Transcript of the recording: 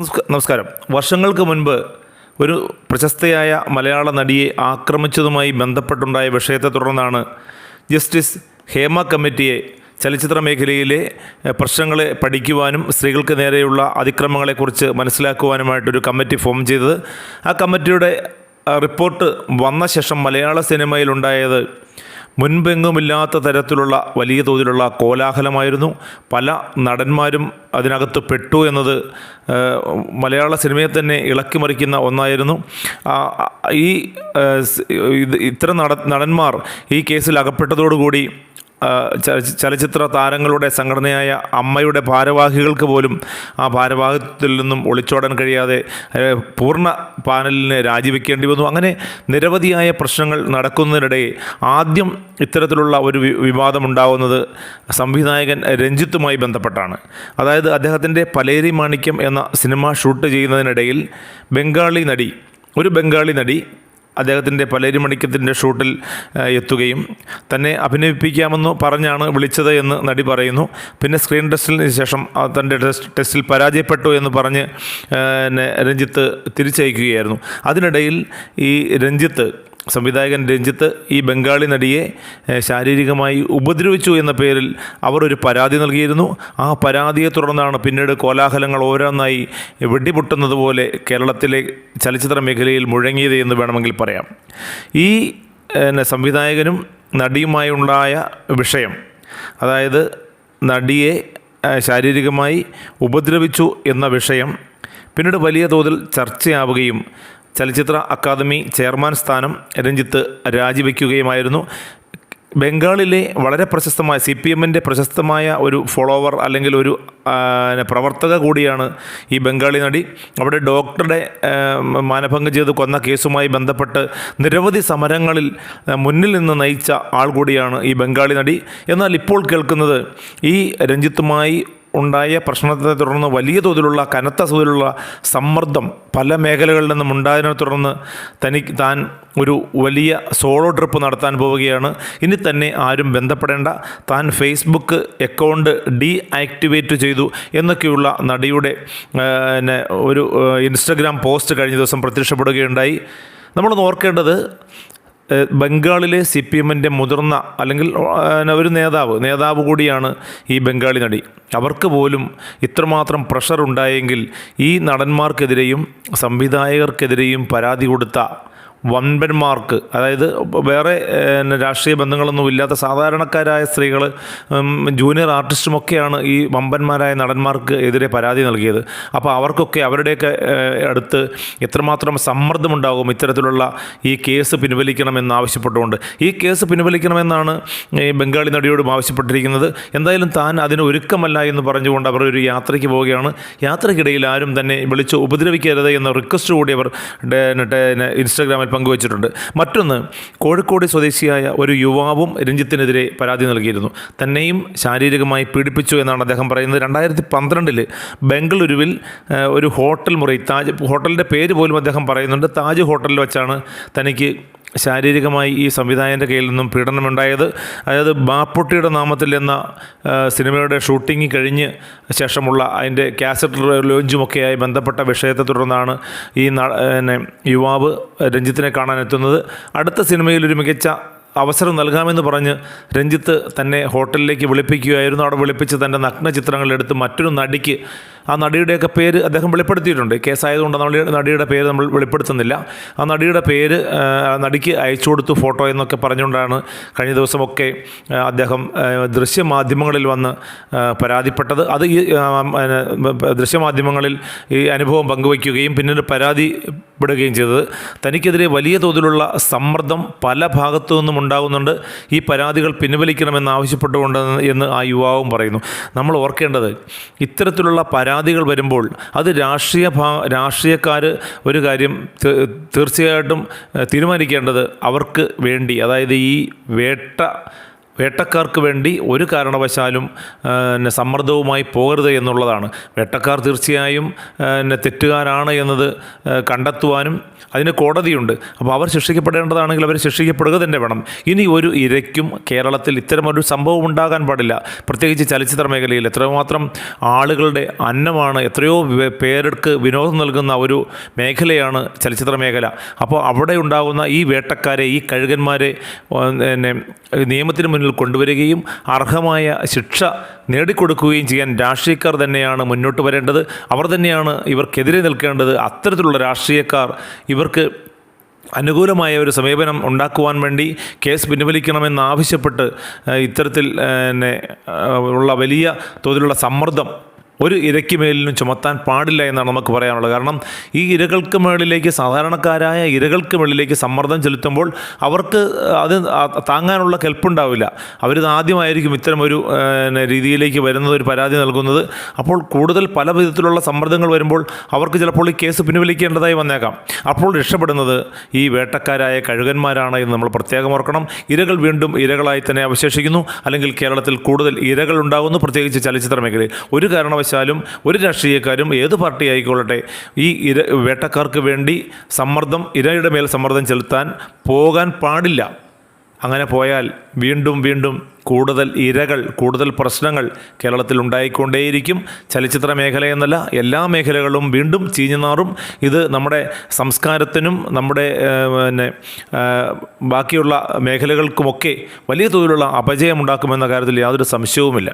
നമസ്ക- നമസ്കാരം. വർഷങ്ങൾക്ക് മുൻപ് ഒരു പ്രശസ്തയായ മലയാള നടിയെ ആക്രമിച്ചതുമായി ബന്ധപ്പെട്ടുണ്ടായ വിഷയത്തെ തുടർന്നാണ് ജസ്റ്റിസ് ഹേമ കമ്മിറ്റിയെ ചലച്ചിത്ര മേഖലയിലെ പ്രശ്നങ്ങളെ പഠിക്കുവാനും സ്ത്രീകൾക്ക് നേരെയുള്ള അതിക്രമങ്ങളെക്കുറിച്ച് മനസ്സിലാക്കുവാനുമായിട്ടൊരു കമ്മിറ്റി ഫോം ചെയ്തത്. ആ കമ്മിറ്റിയുടെ റിപ്പോർട്ട് വന്ന ശേഷം മലയാള സിനിമയിലുണ്ടായത് മുൻപെങ്ങുമില്ലാത്ത തരത്തിലുള്ള വലിയ തോതിലുള്ള കോലാഹലമായിരുന്നു. പല നടന്മാരും അതിനകത്ത് പെട്ടു എന്നത് മലയാള സിനിമയെ തന്നെ ഇളക്കി മറിക്കുന്ന ഒന്നായിരുന്നു. ഈ ഇത്തരം നട നടന്മാർ ഈ കേസിൽ അകപ്പെട്ടതോടുകൂടി ചലച്ചിത്ര താരങ്ങളുടെ സംഘടനയായ അമ്മയുടെ ഭാരവാഹികൾക്ക് പോലും ആ ഭാരവാഹിത്വത്തിൽ നിന്നും ഒളിച്ചോടാൻ കഴിയാതെ പൂർണ പാനലിനെ രാജിവെക്കേണ്ടി വന്നു. അങ്ങനെ നിരവധിയായ പ്രശ്നങ്ങൾ നടക്കുന്നതിനിടെ ആദ്യം ഇത്തരത്തിലുള്ള ഒരു വിവാദമുണ്ടാകുന്നത് സംവിധായകൻ രഞ്ജിത്തുമായി ബന്ധപ്പെട്ടാണ്. അതായത് അദ്ദേഹത്തിന്റെ പലേരി മാണിക്യം എന്ന സിനിമ ഷൂട്ട് ചെയ്യുന്നതിനിടയിൽ ബംഗാളി നടി ഒരു ബംഗാളി നടി അദ്ദേഹത്തിന്റെ പലേരി മണിക്കത്തിന്റെ ഷൂട്ടിൽ എത്തുകയും തന്നെ അഭിനയിപ്പിക്കാമെന്ന് പറഞ്ഞാണ് വിളിച്ചത് എന്ന് നടി പറയുന്നു. പിന്നെ സ്ക്രീൻ ടെസ്റ്റിന് ശേഷം തന്റെ ടെസ്റ്റ് ടെസ്റ്റിൽ പരാജയപ്പെട്ടു എന്ന് പറഞ്ഞ് രഞ്ജിത്ത് തിരിച്ചയക്കുകയായിരുന്നു. അതിനിടയിൽ ഈ രഞ്ജിത്ത് സംവിധായകൻ രഞ്ജിത്ത് ഈ ബംഗാളി നടിയെ ശാരീരികമായി ഉപദ്രവിച്ചു എന്ന പേരിൽ അവർ ഒരു പരാതി നൽകിയിരുന്നു. ആ പരാതിയെ തുടർന്നാണ് പിന്നീട് കോലാഹലങ്ങൾ ഓരോന്നായി വെടിപൊട്ടുന്നത് പോലെ കേരളത്തിലെ ചലച്ചിത്ര മേഖലയിൽ മുഴങ്ങിയത് എന്ന് വേണമെങ്കിൽ പറയാം. ഈ സംവിധായകനും നടിയുമായി ഉണ്ടായ വിഷയം അതായത് നടിയെ ശാരീരികമായി ഉപദ്രവിച്ചു എന്ന വിഷയം പിന്നീട് വലിയ തോതിൽ ചർച്ചയാവുകയും ചലച്ചിത്ര അക്കാദമി ചെയർമാൻ സ്ഥാനം രഞ്ജിത്ത് രാജിവെക്കുകയുമായിരുന്നു. ബംഗാളിലെ വളരെ പ്രശസ്തമായ സി പി എമ്മിന്റെ പ്രശസ്തമായ ഒരു ഫോളോവർ അല്ലെങ്കിൽ ഒരു പ്രവർത്തക കൂടിയാണ് ഈ ബംഗാളി നടി. അവിടെ ഡോക്ടറുടെ മാനഭംഗം ചെയ്ത് കൊന്ന കേസുമായി ബന്ധപ്പെട്ട് നിരവധി സമരങ്ങളിൽ മുന്നിൽ നിന്ന് നയിച്ച ആൾ കൂടിയാണ് ഈ ബംഗാളി നടി. എന്നാൽ ഇപ്പോൾ കേൾക്കുന്നത് ഈ രഞ്ജിത്തുമായി ഉണ്ടായ പ്രശ്നത്തെ തുടർന്ന് വലിയ തോതിലുള്ള കനത്ത തോതിലുള്ള സമ്മർദ്ദം പല മേഖലകളിൽ നിന്നും ഉണ്ടായതിനെ തുടർന്ന് തനിക്ക് താൻ ഒരു വലിയ സോളോ ട്രിപ്പ് നടത്താൻ പോവുകയാണ്. ഇനി തന്നെ ആരും ബന്ധപ്പെടേണ്ട. താൻ ഫേസ്ബുക്ക് അക്കൗണ്ട് ഡീ ആക്ടിവേറ്റ് ചെയ്തു എന്നൊക്കെയുള്ള നടിയുടെ ഒരു ഇൻസ്റ്റഗ്രാം പോസ്റ്റ് കഴിഞ്ഞ ദിവസം പ്രത്യക്ഷപ്പെടുകയുണ്ടായി. നമ്മൾ ഓർക്കേണ്ടത് ബംഗാളിലെ സി പി എമ്മിന്റെ മുതിർന്ന അല്ലെങ്കിൽ ഒരു നേതാവ് നേതാവ് കൂടിയാണ് ഈ ബംഗാളി നടി. അവർക്ക് പോലും ഇത്രമാത്രം പ്രഷർ ഉണ്ടായെങ്കിൽ ഈ നടന്മാർക്കെതിരെയും സംവിധായകർക്കെതിരെയും പരാതി കൊടുത്ത വൻപന്മാർക്ക് അതായത് വേറെ രാഷ്ട്രീയ ബന്ധങ്ങളൊന്നും ഇല്ലാത്ത സാധാരണക്കാരായ സ്ത്രീകൾ ജൂനിയർ ആർട്ടിസ്റ്റും ആർട്ടിസ്റ്റുമൊക്കെയാണ് ഈ വമ്പന്മാരായ നടന്മാർക്ക് എതിരെ പരാതി നൽകിയത്. അപ്പോൾ അവർക്കൊക്കെ അവരുടെയൊക്കെ അടുത്ത് എത്രമാത്രം സമ്മർദ്ദമുണ്ടാകും ഇത്തരത്തിലുള്ള ഈ കേസ് പിൻവലിക്കണമെന്ന് ആവശ്യപ്പെട്ടുകൊണ്ട്. ഈ കേസ് പിൻവലിക്കണമെന്നാണ് ഈ ബംഗാളി നടിയോടും ആവശ്യപ്പെട്ടിരിക്കുന്നത്. എന്തായാലും താൻ അതിന് ഒരുക്കമല്ല എന്ന് പറഞ്ഞുകൊണ്ട് അവർ ഒരു യാത്രയ്ക്ക് പോവുകയാണ്. യാത്രയ്ക്കിടയിൽ ആരും തന്നെ വിളിച്ച് ഉപദ്രവിക്കരുത് എന്ന റിക്വസ്റ്റ് കൂടി അവർ ഡേ- ഇൻസ്റ്റാഗ്രാമിൽ പങ്കുവച്ചിട്ടുണ്ട്. മറ്റൊന്ന് കോഴിക്കോട് സ്വദേശിയായ ഒരു യുവാവും രഞ്ജിത്തിനെതിരെ പരാതി നൽകിയിരുന്നു. തന്നെയും ശാരീരികമായി പീഡിപ്പിച്ചു എന്നാണ് അദ്ദേഹം പറയുന്നത്. രണ്ടായിരത്തി പന്ത്രണ്ടിൽ ബംഗളൂരുവിൽ ഒരു ഹോട്ടൽ മുറി താജ് ഹോട്ടലിന്റെ പേര് പോലും അദ്ദേഹം പറയുന്നുണ്ട്. താജ് ഹോട്ടലിൽ വെച്ചാണ് തനിക്ക് ശാരീരികമായി ഈ സംവിധായകന്റെ കയ്യിൽ നിന്നും പീഡനമുണ്ടായത്. അതായത് ബാപ്പൊട്ടിയുടെ നാമത്തിൽ എന്ന സിനിമയുടെ ഷൂട്ടിംഗ് കഴിഞ്ഞ് ശേഷമുള്ള അതിന്റെ കാസറ്റ് ലോഞ്ചുമൊക്കെയായി ബന്ധപ്പെട്ട വിഷയത്തെ തുടർന്നാണ് ഈ യുവാവ് യുവാവ് രഞ്ജിത്തിനെ കാണാൻ എത്തുന്നത് അടുത്ത സിനിമയിൽ ഒരു മികച്ച അവസരം നൽകാമെന്ന് പറഞ്ഞ് രഞ്ജിത്ത് തന്നെ ഹോട്ടലിലേക്ക് വിളിപ്പിക്കുകയായിരുന്നു. അവിടെ വിളിപ്പിച്ച് തന്റെ നഗ്ന ചിത്രങ്ങളെടുത്ത് മറ്റൊരു നടിക്ക് ആ നടിയുടെയൊക്കെ പേര് അദ്ദേഹം വെളിപ്പെടുത്തിയിട്ടുണ്ട്. കേസായതുകൊണ്ട് നമ്മൾ നടിയുടെ പേര് നമ്മൾ വെളിപ്പെടുത്തുന്നില്ല. ആ നടിയുടെ പേര് നടിക്ക് അയച്ചു കൊടുത്തു ഫോട്ടോ എന്നൊക്കെ പറഞ്ഞുകൊണ്ടാണ് കഴിഞ്ഞ ദിവസമൊക്കെ അദ്ദേഹം ദൃശ്യമാധ്യമങ്ങളിൽ വന്ന് പരാതിപ്പെട്ടത്. അത് ഈ ദൃശ്യമാധ്യമങ്ങളിൽ ഈ അനുഭവം പങ്കുവയ്ക്കുകയും പിന്നീട് പരാതിപ്പെടുകയും ചെയ്തത്. തനിക്കെതിരെ വലിയ തോതിലുള്ള സമ്മർദ്ദം പല ഭാഗത്തു നിന്നും ഉണ്ടാകുന്നുണ്ട് ഈ പരാതികൾ പിൻവലിക്കണമെന്ന് ആവശ്യപ്പെട്ടുകൊണ്ട് എന്ന് ആ യുവാവും പറയുന്നു. നമ്മൾ ഓർക്കേണ്ടത് ഇത്തരത്തിലുള്ള പരാതികൾ വരുമ്പോൾ അത് രാഷ്ട്രീയ ഭാ രാഷ്ട്രീയക്കാർ ഒരു കാര്യം തീർച്ചയായിട്ടും തീരുമാനിക്കേണ്ടത് അവർക്ക് വേണ്ടി. അതായത് ഈ വേട്ട വേട്ടക്കാർക്ക് വേണ്ടി ഒരു കാരണവശാലും പിന്നെ സമ്മർദ്ദവുമായി പോകരുത് എന്നുള്ളതാണ്. വേട്ടക്കാർ തീർച്ചയായും പിന്നെ തെറ്റുകാരാണ് എന്നത് കണ്ടെത്തുവാനും അതിന് കോടതിയുണ്ട്. അപ്പോൾ അവർ ശിക്ഷിക്കപ്പെടേണ്ടതാണെങ്കിൽ അവർ ശിക്ഷിക്കപ്പെടുക തന്നെ വേണം. ഇനി ഒരു ഇരയ്ക്കും കേരളത്തിൽ ഇത്തരമൊരു സംഭവം ഉണ്ടാകാൻ പാടില്ല. പ്രത്യേകിച്ച് ചലച്ചിത്ര മേഖലയിൽ എത്രമാത്രം ആളുകളുടെ അന്നമാണ് എത്രയോ പേർക്ക് വിനോദം നൽകുന്ന ഒരു മേഖലയാണ് ചലച്ചിത്ര മേഖല. അപ്പോൾ അവിടെ ഉണ്ടാകുന്ന ഈ വേട്ടക്കാരെ ഈ കഴുകന്മാരെ പിന്നെ നിയമത്തിന് മുന്നിൽ കൊണ്ടുവരികയും അർഹമായ ശിക്ഷ നേടിക്കൊടുക്കുകയും ചെയ്യാൻ രാഷ്ട്രീയക്കാർ തന്നെയാണ് മുന്നോട്ട് വരേണ്ടത്. അവർ തന്നെയാണ് ഇവർക്കെതിരെ നിൽക്കേണ്ടത്. അത്തരത്തിലുള്ള രാഷ്ട്രീയക്കാർ ഇവർക്ക് അനുകൂലമായ ഒരു സമീപനം ഉണ്ടാക്കുവാൻ വേണ്ടി കേസ് പിൻവലിക്കണമെന്നാവശ്യപ്പെട്ട് ഇത്തരത്തിൽ ഉള്ള വലിയ തോതിലുള്ള സമ്മർദ്ദം ഒരു ഇരയ്ക്ക് മേലിലും ചുമത്താൻ പാടില്ല എന്നാണ് നമുക്ക് പറയാനുള്ളത്. കാരണം ഈ ഇരകൾക്ക് മേളിലേക്ക് സാധാരണക്കാരായ ഇരകൾക്ക് മേളിലേക്ക് സമ്മർദ്ദം ചെലുത്തുമ്പോൾ അവർക്ക് അത് താങ്ങാനുള്ള കെൽപ്പുണ്ടാവില്ല. അവരിത് ആദ്യമായിരിക്കും ഇത്തരം ഒരു രീതിയിലേക്ക് വരുന്നത് ഒരു പരാതി നൽകുന്നത്. അപ്പോൾ കൂടുതൽ പല വിധത്തിലുള്ള സമ്മർദ്ദങ്ങൾ വരുമ്പോൾ അവർക്ക് ചിലപ്പോൾ ഈ കേസ് പിൻവലിക്കേണ്ടതായി വന്നേക്കാം. അപ്പോൾ രക്ഷപ്പെടുന്നത് ഈ വേട്ടക്കാരായ കഴുകന്മാരാണ് എന്ന് നമ്മൾ പ്രത്യേകം ഓർക്കണം. ഇരകൾ വീണ്ടും ഇരകളായി തന്നെ അവശേഷിക്കുന്നു. അല്ലെങ്കിൽ കേരളത്തിൽ കൂടുതൽ ഇരകൾ ഉണ്ടാകുന്നു പ്രത്യേകിച്ച് ചലച്ചിത്ര മേഖലയിൽ ഒരു കാരണവശാലും ഒരു രാഷ്ട്രീയക്കാരും ഏത് പാർട്ടി ആയിക്കോളട്ടെ ഈ ഇര വേട്ടക്കാർക്ക് വേണ്ടി സമ്മർദ്ദം ഇരയുടെ മേൽ സമ്മർദ്ദം ചെലുത്താൻ പോകാൻ പാടില്ല. അങ്ങനെ പോയാൽ വീണ്ടും വീണ്ടും കൂടുതൽ ഇരകൾ കൂടുതൽ പ്രശ്നങ്ങൾ കേരളത്തിൽ ഉണ്ടായിക്കൊണ്ടേയിരിക്കും. ചലച്ചിത്ര മേഖല എന്നല്ല എല്ലാ മേഖലകളും വീണ്ടും ചീഞ്ഞു നാറും ഇത് നമ്മുടെ സംസ്കാരത്തിനും നമ്മുടെ പിന്നെ ബാക്കിയുള്ള മേഖലകൾക്കുമൊക്കെ വലിയ തോതിലുള്ള അപജയമുണ്ടാക്കുമെന്ന കാര്യത്തിൽ യാതൊരു സംശയവുമില്ല.